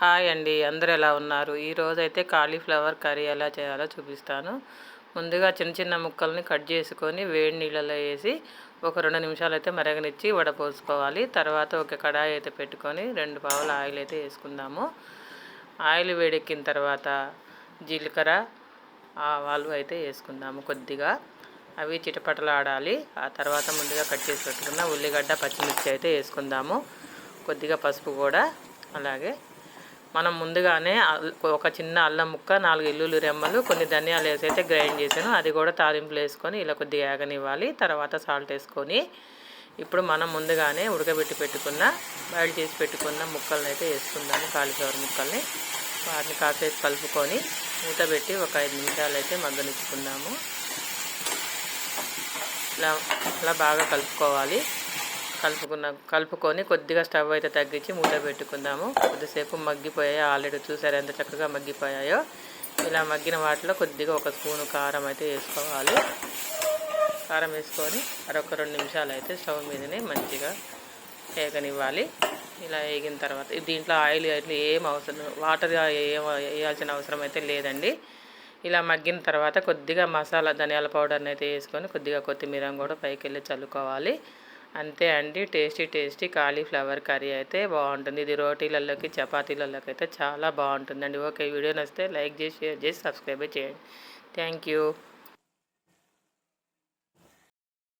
Hi అండి అందరు ఎలా ఉన్నారు? ఈరోజు అయితే కాలీఫ్లవర్ కర్రీ ఎలా చేయాలో చూపిస్తాను. ముందుగా చిన్న చిన్న ముక్కల్ని కట్ చేసుకొని వేడి నీళ్ళలో వేసి ఒక రెండు నిమిషాలు అయితే మరగనిచ్చి వడపోసుకోవాలి తర్వాత ఒక కడాయి అయితే పెట్టుకొని రెండు పావుల ఆయిల్ అయితే వేసుకుందాము. ఆయిల్ వేడెక్కిన తర్వాత జీలకర్ర ఆవాలు అయితే వేసుకుందాము కొద్దిగా. అవి చిటపటలాడాలి. ఆ తర్వాత ముందుగా కట్ చేసి పెట్టుకున్న ఉల్లిగడ్డ పచ్చిమిర్చి అయితే వేసుకుందాము. కొద్దిగా పసుపు కూడా అలాగే మనం ముందుగానే ఒక చిన్న అల్లం ముక్క నాలుగు ఎల్లుల్లి రెమ్మలు కొన్ని ధనియాలు వేసి అయితే గ్రైండ్ చేశాను. అది కూడా తాలింపులు వేసుకొని ఇలా కొద్దిగా ఏగనివ్వాలి. తర్వాత సాల్ట్ వేసుకొని ఇప్పుడు మనం ముందుగానే ఉడకబెట్టి పెట్టుకున్న బాయిల్ చేసి పెట్టుకున్న ముక్కల్ని అయితే వేసుకుందాము కాలీఫ్లవర్ ముక్కల్ని. వాటిని కాసేపు కలుపుకొని మూత పెట్టి ఒక ఐదు నిమిషాలు అయితే మగ్గనిచ్చుకుందాము. ఇలా ఇలా బాగా కలుపుకోవాలి. కలుపుకున్న కలుపుకొని కొద్దిగా స్టవ్ అయితే తగ్గించి మూత పెట్టుకుందాము. కొద్దిసేపు మగ్గిపోయాయి ఆల్రెడీ చూసారు ఎంత చక్కగా మగ్గిపోయాయో. ఇలా మగ్గిన వాటిలో కొద్దిగా ఒక స్పూను కారం అయితే వేసుకోవాలి. కారం వేసుకొని మరొక రెండు నిమిషాలు అయితే స్టవ్ మీదనే మంచిగా వేగనివ్వాలి. ఇలా వేగిన తర్వాత దీంట్లో ఆయిల్ అయితే ఏం అవసరం వాటర్ ఏం వేయాల్సిన అవసరం అయితే లేదండి. ఇలా మగ్గిన తర్వాత కొద్దిగా మసాలా ధనియాల పౌడర్ని అయితే వేసుకొని కొద్దిగా కొత్తిమీర కూడా పైకి వెళ్ళి చల్లుకోవాలి. అంతే అండి. టేస్టీ టేస్టీ కాలీఫ్లవర్ కర్రీ అయితే బాగుంటుంది. ఇది రోటీలలోకి చపాతీలలోకి అయితే చాలా బాగుంటుందండి. ఓకే వీడియో నచ్చితే లైక్ చేసి షేర్ చేసి సబ్స్క్రైబ్ చేయండి. Thank you.